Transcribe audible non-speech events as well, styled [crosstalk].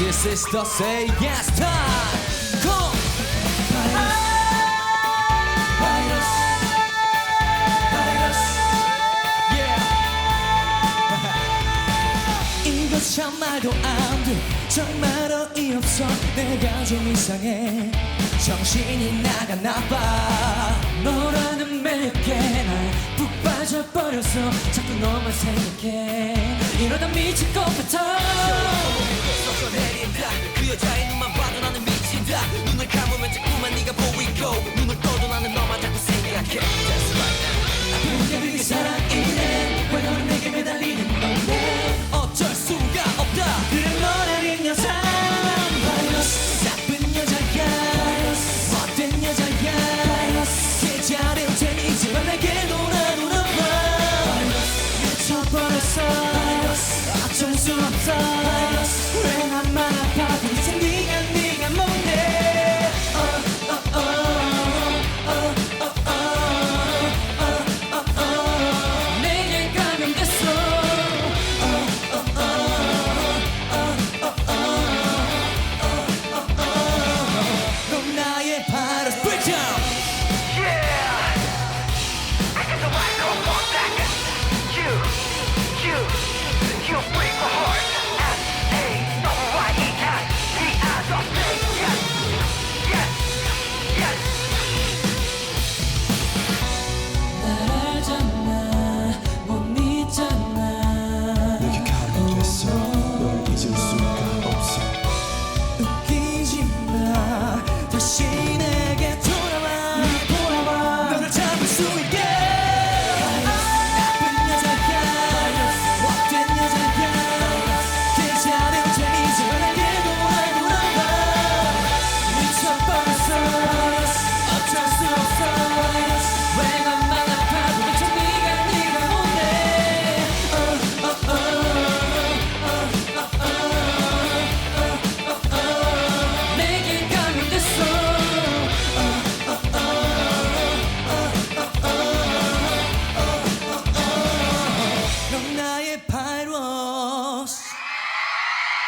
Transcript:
This is the say yes time. Come. Virus. Virus. Yeah. [laughs] 이거 참 말도 안 돼. 정말 어이없어. 내가 좀 이상해. 정신이 나갔나 봐. 너라는 매력에 날푹 빠져버려서 자꾸 너만 생각해. 이러다 미칠 것 같아. time